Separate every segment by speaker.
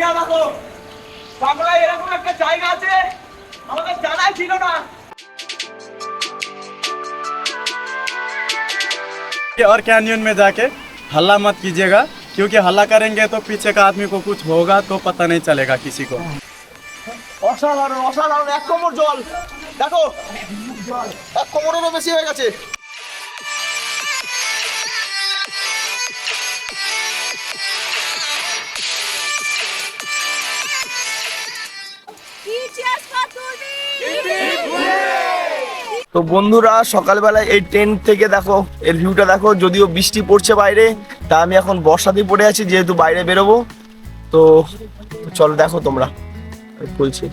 Speaker 1: জায়গা দেখো বাংলায় এরকম একটা জায়গা আছে আমাদের জানাই ছিল না
Speaker 2: और कैनियन में जाके हल्ला मत कीजिएगा क्योंकि हल्ला करेंगे तो पीछे का आदमी को कुछ होगा तो पता नहीं चलेगा किसी को
Speaker 1: অসাধারণ অসাধারণ এক কোমর জল দেখো এক কোমরেরও বেশি হয়ে গেছে তো বন্ধুরা, সকালবেলায় এই টেন্ট থেকে দেখো, এর ভিউটা দেখো, যদিও বৃষ্টি পড়ছে বাইরে, তা আমি এখন বর্ষাতেই পড়ে আছি, যেহেতু বাইরে বেরোবো। তো চলো দেখো তোমরা। বলছি।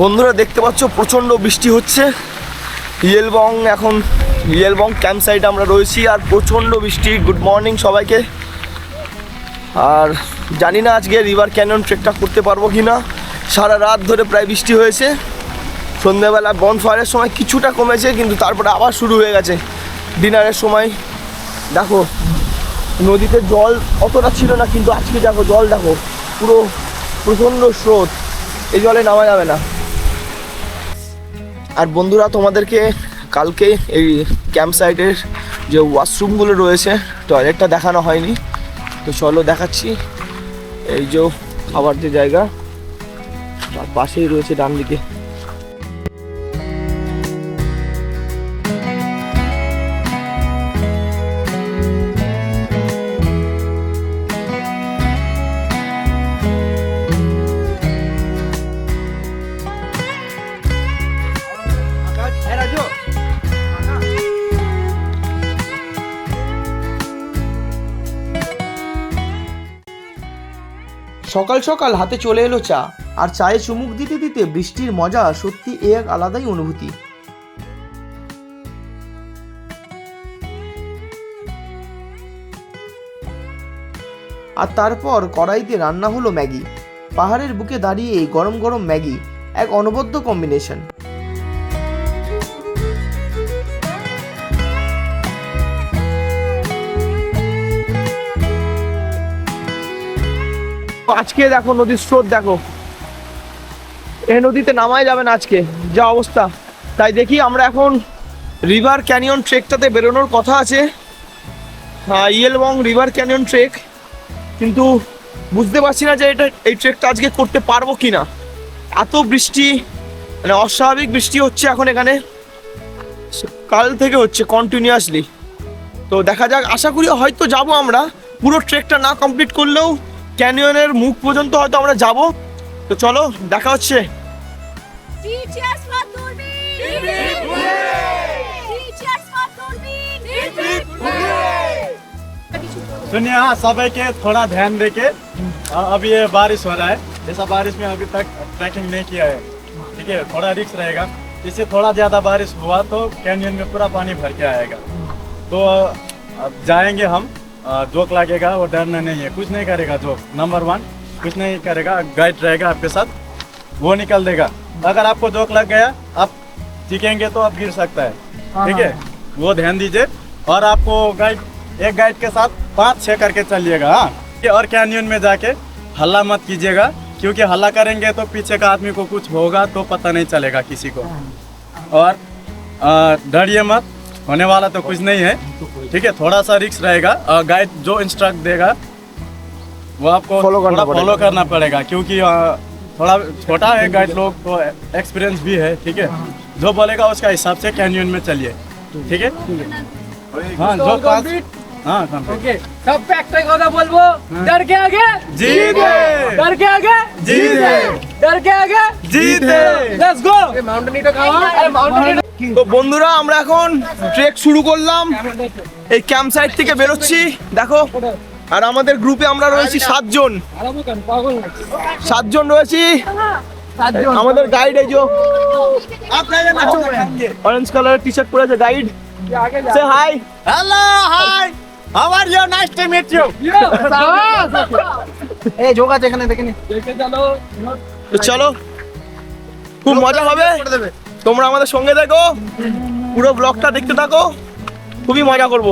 Speaker 1: বন্ধুরা দেখতে পাচ্ছ, প্রচণ্ড বৃষ্টি হচ্ছে। ইয়েলবং এখন, ইয়েলবং ক্যাম্প সাইটে আমরা রয়েছি আর প্রচণ্ড বৃষ্টি। গুড মর্নিং সবাইকে। আর জানি না আজকে রিভার ক্যানন ট্রেকটা করতে পারব কি না সারা রাত ধরে প্রায় বৃষ্টি হয়েছে। সন্ধ্যেবেলা বন ফায়ারের সময় কিছুটা কমেছে, কিন্তু তারপরে আবার শুরু হয়ে গেছে। ডিনারের সময়। দেখো, নদীতে জল অতটা ছিল না, কিন্তু আজকে দেখো জল, দেখো, পুরো প্রচণ্ড স্রোত। এই জলে নামা যাবে না। আর বন্ধুরা, তোমাদেরকে কালকে এই ক্যাম্প সাইটের যে ওয়াশরুমগুলো রয়েছে টয়লেটটা দেখানো হয়নি। তো চলো দেখাচ্ছি এই যে খাবার যে জায়গা। তার পাশেই রয়েছে ডান দিকে
Speaker 3: সকাল সকাল হাতে চলে এলো চা, আর চায়ে চুমুক দিতে দিতে বৃষ্টির মজা সত্যি এ এক আলাদাই অনুভূতি। আর তারপর কড়াইতে রান্না হলো ম্যাগি। পাহাড়ের বুকে দাঁড়িয়ে গরম গরম ম্যাগি এক অনবদ্য কম্বিনেশন
Speaker 1: আজকে দেখো নদীর স্রোত দেখো। এ নদীতে নামাই যাবে না আজকে, যা অবস্থা। তাই দেখি আমরা এখন রিভার ক্যানিয়ন ট্রেকটাতে বেরোনোর কথা আছে। ইয়েলবং রিভার ক্যানিয়ন ট্রেক কিন্তু বুঝতে পারছি না যে এটা, এই ট্রেকটা আজকে করতে পারব কি না এত বৃষ্টি মানে অস্বাভাবিক বৃষ্টি হচ্ছে এখন এখানে। কাল থেকে হচ্ছে কন্টিনিউয়াসলি তো দেখা যাক, আশা করি হয়তো যাব আমরা। পুরো ট্রেকটা না কমপ্লিট করলেও ক্যানিয়নের মুখ পর্যন্ত হয়তো আমরা যাব তো চলো দেখা হচ্ছে
Speaker 4: Teachers for Turbi! Teachers for Turbi!
Speaker 2: सुनिए हाँ सभी के थोड़ा ध्यान देके अ- अभी ये बारिश हो रहा है जैसा बारिश में अभी तक ट्रैकिंग नहीं किया है ठीक है थोड़ा रिक्स रहेगा इससे थोड़ा ज़्यादा बारिश हुआ तो कैनियन में पूरा पानी भर के आएगा तो अब जाएंगे हम अ, जोक लगेगा वो डरना नहीं है। कुछ नहीं करेगा जोक। नंबर वन कुछ नहीं करेगा गाइड रहेगा आपके साथ। वो निकल देगा। अगर आपको जोक लग गया आप सीखेंगे तो आप गिर सकता है। ठीक है? वो ध्यान दीजिए। और आपको गाइड एक गाइड के साथ पाँच छः करके चलिएगा हाँ। और कैनियन में जाके हल्ला मत कीजिएगा क्योंकि हल्ला करेंगे तो पीछे का आदमी को कुछ होगा तो पता नहीं चलेगा किसी को। और डरिए मत। होने वाला तो कुछ नहीं है। ठीक है थोड़ा सा रिक्स रहेगा गाइड जो इंस्ट्रक्ट देगा वो आपको
Speaker 1: फॉलो करना
Speaker 2: थोड़ा फॉलो करना पड़ेगा क्योंकि थोड़ा छोटा है गाइड लोग तो एक्सपीरियंस भी है ठीक है। जो बोलेगा उसका हिसाब से कैनियन में चलिए। ठीक है? हाँ। जो হ্যাঁ,
Speaker 5: ওকে সবকে একটাই কথা বলব হ্যাঁ। ডরকে
Speaker 2: আগে জিতে।
Speaker 5: ডরকে আগে জিতে।
Speaker 2: ডরকে আগে
Speaker 5: জিতে। লেটস গো মাউন্টেনিটা খাওয়া। আরে মাউন্টেনিটা
Speaker 1: তো বন্ধুরা আমরা এখন ট্রেক শুরু করলাম। এই ক্যাম্প সাইট থেকে বেরোচ্ছি। দেখো আর আমাদের গ্রুপে আমরা রয়েছি সাতজন। সাতজন রয়েছি। আমাদের গাইড এই যে অরেঞ্জ কালারের টি শার্ট পরে আছে guide say hi
Speaker 2: hello hi How are you? Nice to meet you.
Speaker 5: এই যোগ আছে এখানে দেখে নি। দেখে চলো
Speaker 1: তো চলো খুব মজা হবে। তোমরা আমাদের সঙ্গে দেখো পুরো ব্লগটা দেখতে থাকো খুবই মজা করব।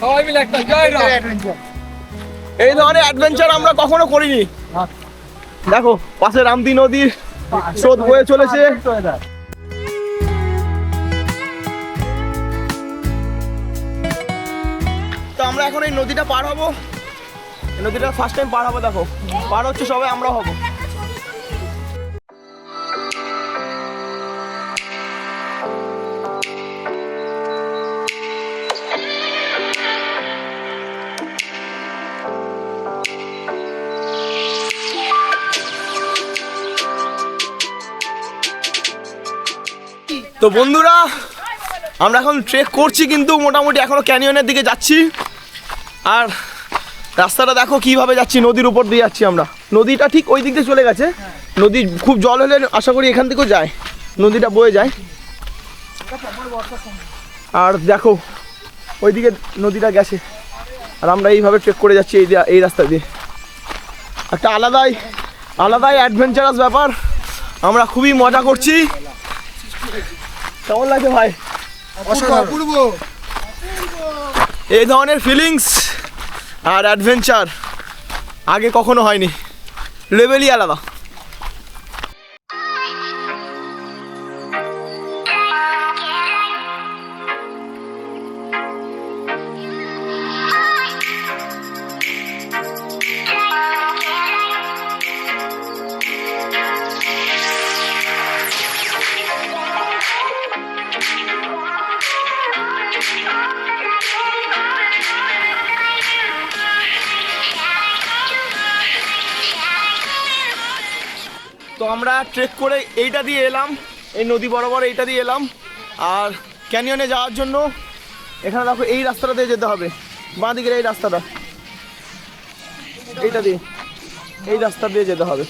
Speaker 5: সবাই মিলে একটা জয় রাম
Speaker 1: এই ধরনের অ্যাডভেঞ্চার আমরা কখনো করিনি। দেখো পাশে রামদি নদীর স্রোত বয়ে চলেছে। তো আমরা এখন এই নদীটা পার হব। নদীটা ফার্স্ট টাইম পার হব, দেখো। পার হচ্ছে সবাই, আমরা হব। তো বন্ধুরা, আমরা এখন ট্রেক করছি কিন্তু মোটামুটি এখনও ক্যানিয়নের দিকে যাচ্ছি। আর রাস্তাটা দেখো কীভাবে যাচ্ছি নদীর উপর দিয়ে যাচ্ছি আমরা। নদীটা ঠিক ওই দিক দিয়ে চলে গেছে। নদী খুব জল হলে আশা করি এখান থেকেও যায়। নদীটা বয়ে যায়। আর দেখো ওইদিকে নদীটা গেছে। আর আমরা এইভাবে ট্রেক করে যাচ্ছি এই এই রাস্তা দিয়ে। একটা আলাদাই আলাদাই অ্যাডভেঞ্চারাস ব্যাপার। আমরা খুবই মজা করছি। কেমন লাগে ভাই? এই ধরনের ফিলিংস আর অ্যাডভেঞ্চার আগে কখনো হয়নি। লেভেলই আলাদা। আমরা ট্রেক করে এইটা দিয়ে এলাম। এই নদী বরাবর এইটা দিয়ে এলাম। আর ক্যানিয়নে যাওয়ার জন্য এখানে দেখো এই রাস্তাটা দিয়ে যেতে হবে। বাঁ দিকের এই রাস্তাটা। এইটা দিয়ে এই রাস্তা দিয়ে যেতে হবে।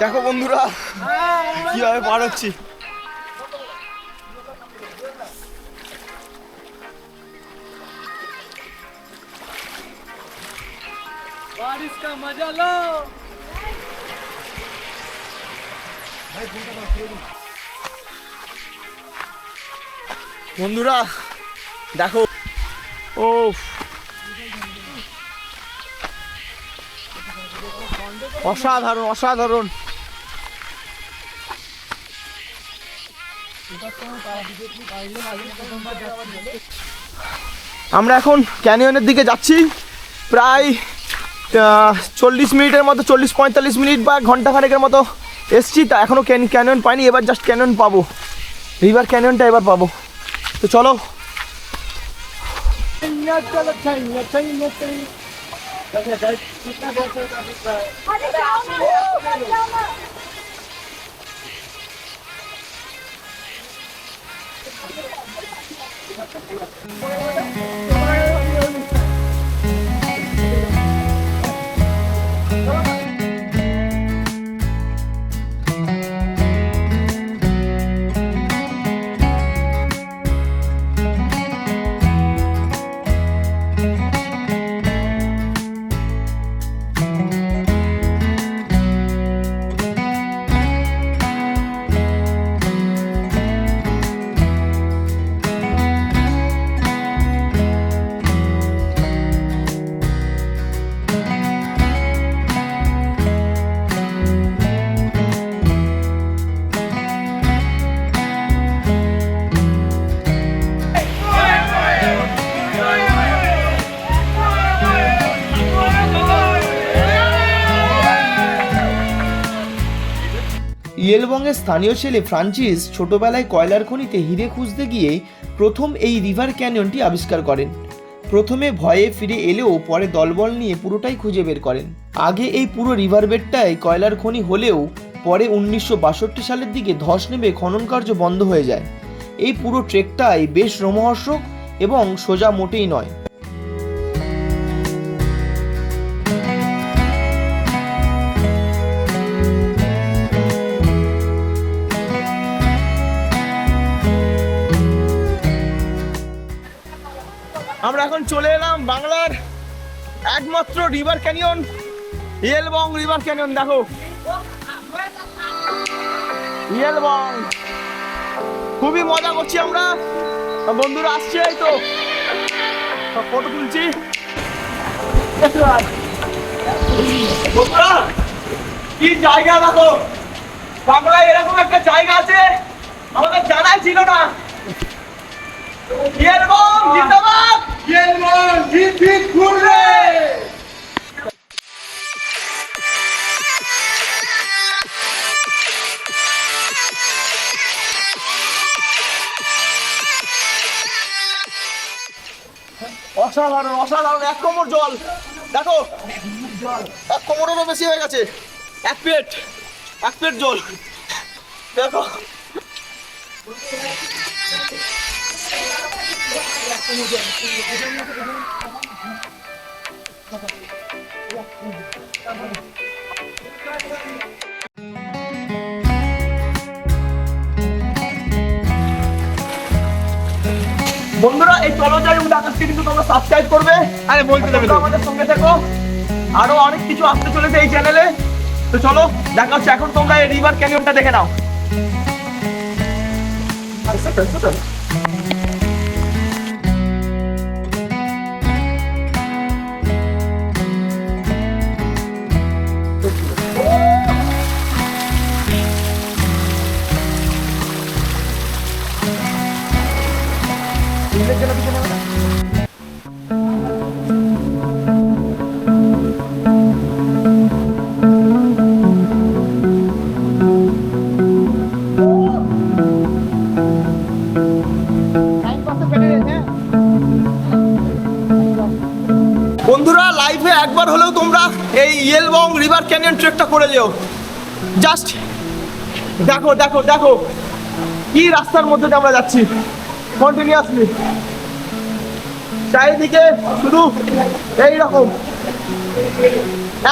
Speaker 1: দেখো বন্ধুরা, কীভাবে পার হচ্ছি।
Speaker 5: बारिश का मजा लो
Speaker 1: বন্ধুরা দেখো ও অসাধারণ অসাধারণ আমরা এখন ক্যানিয়নের দিকে যাচ্ছি প্রায় চল্লিশ মিনিটের মতো, চল্লিশ পঁয়তাল্লিশ মিনিট বা ঘন্টাখানেকের মতো এসছি। তা এখনও ক্যান ক্যানিয়ন পাইনি, এবার জাস্ট ক্যানন পাবো। রিভার ক্যানিয়নটা এবার পাবো। তো চলো।
Speaker 4: Thank you.
Speaker 3: ইয়েলবংয়ের স্থানীয় ছেলে ফ্রান্সিস ছোটবেলায় কয়লার খনিতে হিরে খুঁজতে গিয়ে প্রথম এই রিভার ক্যানিয়নটি আবিষ্কার করেন। প্রথমে ভয়ে ফিরে এলেও পরে দলবল নিয়ে পুরোটাই খুঁজে বের করেন। আগে এই পুরো রিভার বেডটায় কয়লার খনি হলেও পরে উনিশশো বাষট্টি সালের দিকে ধস নেমে খনন কার্য বন্ধ হয়ে যায়। এই পুরো ট্রেকটাই বেশ রোমহর্ষক এবং সোজা মোটেই নয়।
Speaker 1: আমরা এখন চলে এলাম বাংলার একমাত্র river canyon Yelbong river canyon দেখো। ইয়েলবং খুবই মজা করছি আমরা। বন্ধুরা আসছে এই তো। ফটো তুলছি। কি জায়গা দেখো? বাংলায় এরকম একটা জায়গা আছে, আমাদের জানাই ছিল না। ইয়েলবং জিন্দাবাদ। অসাধারণ অসাধারণ, এক কোমর জল। দেখো, এক কোমরেরও বেশি হয়ে গেছে। এক পেট এক পেট জল। দেখো। বন্ধুরা এই চলো যাই আকাশকে কিন্তু তোমরা সাবস্ক্রাইব করবে। আরে বলতে দেবে আমাদের সঙ্গে থেকো। আরও অনেক কিছু আসতে চলেছে এই চ্যানেলে তো চলো দেখা হচ্ছে। এখন তোমরা এই রিভার ক্যানিয়নটা দেখে নাও। একবার হলেও তোমরা এই ইয়েলবং রিভার ক্যানিয়ন ট্রেকটা করে যেও। জাস্ট দেখো দেখো দেখো, কি রাস্তার মধ্যে দিয়ে আমরা যাচ্ছি। কন্টিনিউয়াসলি চারিদিকে শুধু এই রকম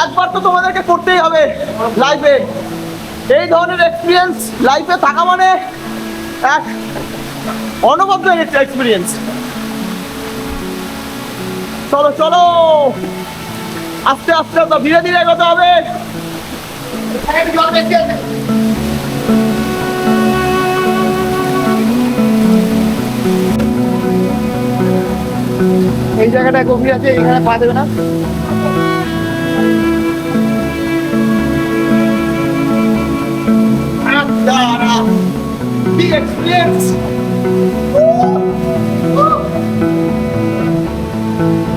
Speaker 1: একবার তো তোমাদেরকে করতেই হবে লাইফে এই ধরনের এক্সপিরিয়েন্স লাইফে থাকা মানে এক অনবদ্য এক্সপিরিয়েন্স চলো চলো। আস্তে আস্তে তো ধীরে ধীরে এগোতে হবে।
Speaker 5: এই জায়গাটা গভীর আছে এখানে পা দেবে না!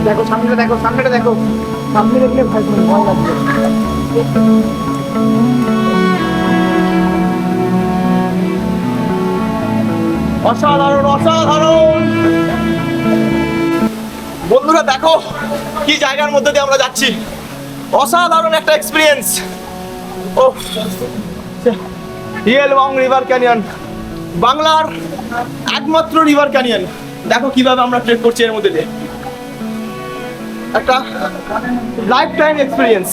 Speaker 5: দেখো, সামনেটা দেখো সামনেটা দেখো। সামনে দেখলে ভয় করে ভয় লাগবে
Speaker 1: অসাধারণ অসাধারণ! বন্ধুরা, দেখো কি জায়গার মধ্যে দিয়ে আমরা যাচ্ছি। অসাধারণ একটা এক্সপিরিয়েন্স ও রিয়েলবং রিভার ক্যানিয়ন বাংলার একমাত্র রিভার ক্যানিয়ন দেখো কীভাবে আমরা ট্রেক করছি এর মধ্যে দিয়ে। একটা লাইফ টাইম এক্সপিরিয়েন্স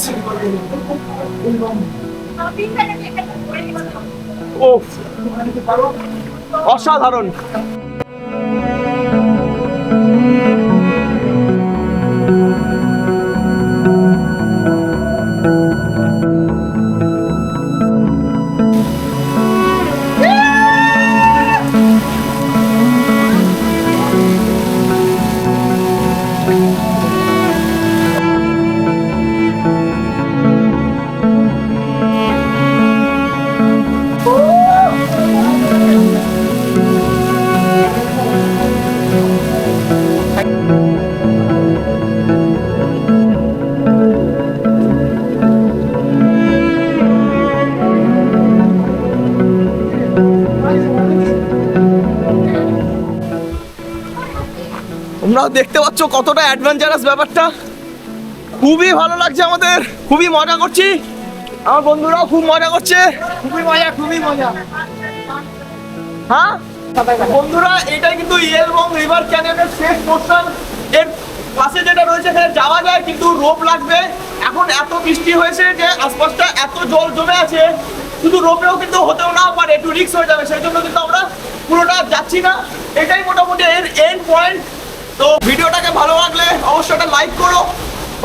Speaker 1: ও অসাধারণ। তোমরাও দেখতে পাচ্ছ কতটা অ্যাডভেঞ্চারাস ব্যাপারটা। খুবই ভালো লাগছে আমাদের খুবই মজা করছি। আমার বন্ধুরাও খুব মজা করছে।
Speaker 5: খুবই মজা খুবই মজা।
Speaker 1: হ্যাঁ? বন্ধুরা এটাই কিন্তু ইয়েলবং রিভার ক্যানিয়নের শেষ পোর্শন এর পাশে যেটা রয়েছে এখানে যাওয়া যায় কিন্তু রোপ লাগবে। এখন এত বৃষ্টি হয়েছে যে আশপাশটা এত জল জমে আছে। শুধু রোপেও কিন্তু হতেও না পারে একটু রিস্ক হয়ে যাবে। সেই জন্য কিন্তু আমরা পুরোটা যাচ্ছি না। এটাই মোটামুটি এর এন্ড পয়েন্ট তো ভিডিওটাকে ভালো লাগলে অবশ্যই একটা লাইক করো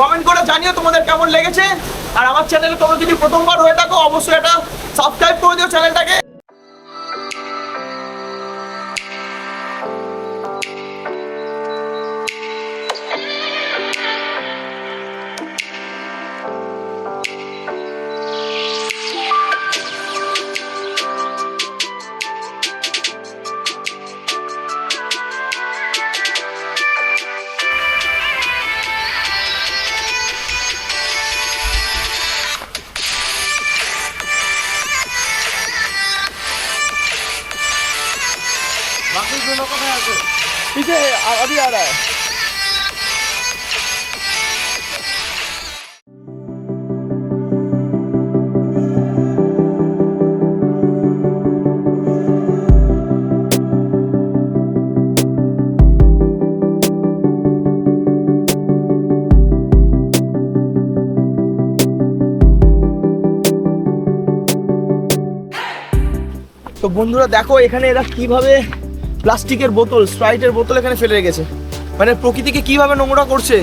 Speaker 1: কমেন্ট করে জানিও তোমাদের কেমন লেগেছে। আর আমার চ্যানেলে তোমরা যদি প্রথমবার হয়ে থাকো, অবশ্যই একটা সাবস্ক্রাইব করে দিও চ্যানেলটাকে বন্ধুরা, দেখো এখানে এরা কীভাবে প্লাস্টিকের বোতল, স্প্রাইটের বোতল এখানে ফেলে রেখেছে। মানে প্রকৃতিকে কীভাবে নোংরা করছে?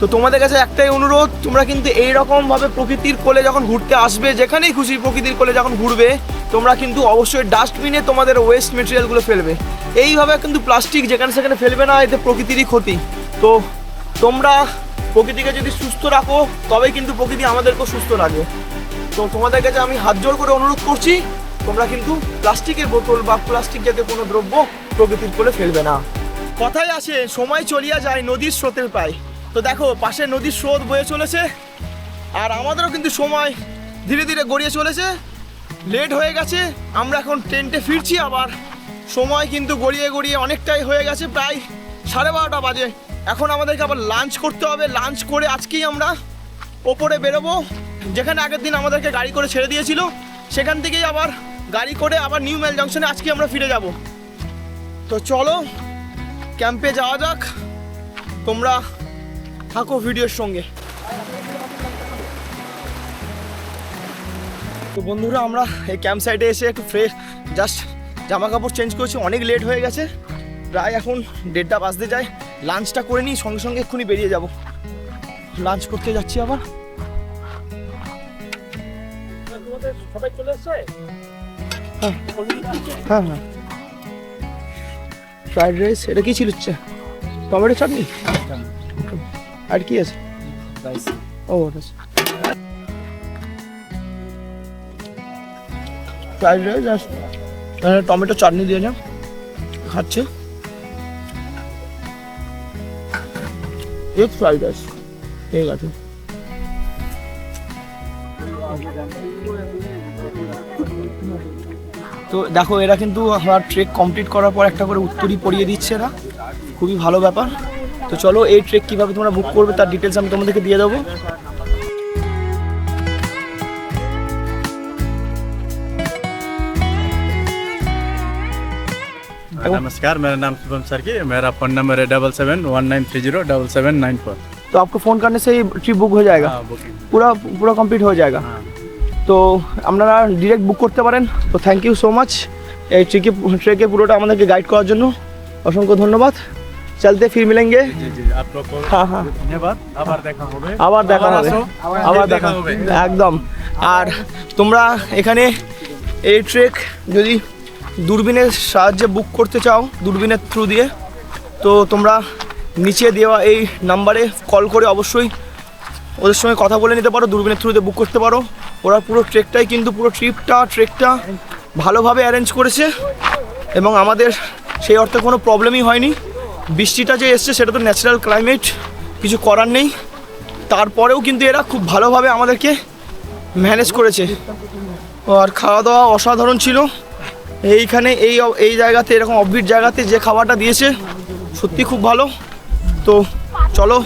Speaker 1: তো তোমাদের কাছে একটাই অনুরোধ, তোমরা কিন্তু এই ভাবে প্রকৃতির কোলে যখন ঘুরতে আসবে, যেখানেই খুশি প্রকৃতির কোলে যখন ঘুরবে, তোমরা কিন্তু অবশ্যই ডাস্টবিনে তোমাদের ওয়েস্ট মেটেরিয়ালগুলো ফেলবে। এইভাবে কিন্তু প্লাস্টিক যেখানে সেখানে ফেলবে না, এতে প্রকৃতিরই ক্ষতি। তো তোমরা প্রকৃতিকে যদি সুস্থ রাখো, তবেই কিন্তু প্রকৃতি আমাদেরকেও সুস্থ রাখবে। তো তোমাদের কাছে আমি হাত জোর করে অনুরোধ করছি তোমরা কিন্তু প্লাস্টিকের বোতল বা প্লাস্টিক জাতীয় কোনো দ্রব্য প্রকৃতির কোলে ফেলবে না। কথাই আসে, সময় চলিয়া যায়, নদীর স্রোতের পায়। তো দেখো, পাশে নদীর স্রোত বয়ে চলেছে, আর আমাদেরও কিন্তু সময় ধীরে ধীরে গড়িয়ে চলেছে। লেট হয়ে গেছে, আমরা এখন টেন্টে ফিরছি আবার। সময় কিন্তু গড়িয়ে গড়িয়ে অনেকটাই হয়ে গেছে, প্রায় সাড়ে বারোটা বাজে। এখন আমাদেরকে আবার লাঞ্চ করতে হবে। লাঞ্চ করে আজকেই আমরা ওপরে বেরোবো। যেখানে আগের দিন আমাদেরকে গাড়ি করে ছেড়ে দিয়েছিল, সেখান থেকেই আবার গাড়ি করে আবার নিউ মেল জংশনে আজকে আমরা ফিরে যাব। তো চলো, ক্যাম্পে যাওয়া যাক, তোমরা থাকো ভিডিওর সঙ্গে। তো বন্ধুরা, আমরা এই ক্যাম্প সাইডে এসে একটু ফ্রেশ জাস্ট জামা কাপড় চেঞ্জ করেছি, অনেক লেট হয়ে গেছে। প্রায় এখন দেড়টা বাজতে যায়। লাঞ্চটা করে নিই, সঙ্গে সঙ্গে এক্ষুনি বেরিয়ে যাব। লাঞ্চ করতে যাচ্ছি আবার। সবাই চলে হ্যাঁ হ্যাঁ। ফ্রাইড রাইস এটা কি ছিল? টমেটো চাটনি? আর কি আছে? ও ওটা ফ্রাইড রাইস আর টমেটো চাটনি দিয়ে যাও খাচ্ছে। এগ ফ্রাইড রাইস ঠিক আছে। তো দেখো এরা কিন্তু আমার ট্রেক কমপ্লিট করার পর একটা করে উত্তরই পড়িয়ে দিচ্ছে এরা খুবই ভালো ব্যাপার তো চলো এই ট্রেক কিভাবে তোমরা বুক করবে তার ডিটেলস আমি তোমাদেরকে দিয়ে দেবো
Speaker 2: नमस्कार मेरा नाम शुभम सरकी मेरा फ़ोन नंबर है double seven one nine three zero double seven nine four
Speaker 1: तो आपको फ़ोन करने से ही ट्रिप बुक हो जाएगा
Speaker 2: हाँ बुकिंग
Speaker 1: পুরো পুরো কমপ্লিট হয়ে যায়গা
Speaker 2: हाँ
Speaker 1: তো আপনারা ডিরেক্ট বুক করতে পারেন। তো থ্যাংক ইউ সো মাচ এই ট্রেকে ট্রেকে পুরোটা আমাদেরকে গাইড করার জন্য। অসংখ্য ধন্যবাদ। চলতে ফির মিলেঙ্গে।
Speaker 2: আবার দেখা হবে।
Speaker 1: আবার দেখা হবে। আবার
Speaker 2: দেখা হবে।
Speaker 1: একদম। আর তোমরা এখানে এই ট্রেক যদি দূরবীনের সাহায্যে বুক করতে চাও দূরবীনের থ্রু দিয়ে তো তোমরা নিচে দেওয়া এই নাম্বারে কল করে অবশ্যই ওদের সঙ্গে কথা বলে নিতে পারো দূরবীনের থ্রুতে বুক করতে পারো। ওরা পুরো ট্রেকটাই কিন্তু পুরো ট্রিপটা, ট্রেকটা ভালোভাবে অ্যারেঞ্জ করেছে এবং আমাদের সেই অর্থে কোনো প্রবলেমই হয়নি। বৃষ্টিটা যে এসছে সেটা তো ন্যাচারাল ক্লাইমেট কিছু করার নেই। তারপরেও কিন্তু এরা খুব ভালোভাবে আমাদেরকে ম্যানেজ করেছে। আর খাওয়া দাওয়া অসাধারণ ছিল। এইখানে, এই এই জায়গাতে, এরকম অফবিট জায়গাতে যে খাবারটা দিয়েছে, সত্যি খুব ভালো। তো চলো।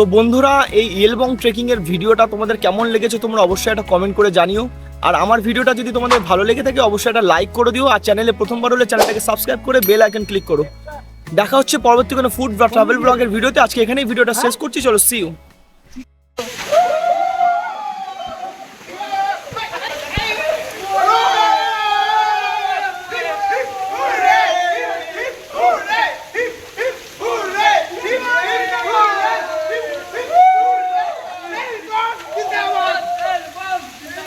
Speaker 1: তো বন্ধুরা, এই ইয়েলবং ট্রেকিংয়ের ভিডিওটা তোমাদের কেমন লেগেছে তোমরা অবশ্যই একটা কমেন্ট করে জানিও। আর আমার ভিডিওটা যদি তোমাদের ভালো লেগে থাকে, অবশ্যই একটা লাইক করে দিও। আর চ্যানেলে প্রথমবার হলে চ্যানেলটাকে সাবস্ক্রাইব করে বেল আইকন ক্লিক করো। দেখা হচ্ছে পরবর্তী কোনো ফুড বা ট্রাভেল ব্লগের ভিডিওতে। আজকে এখানেই ভিডিওটা শেষ করছি। চলো সি ইউ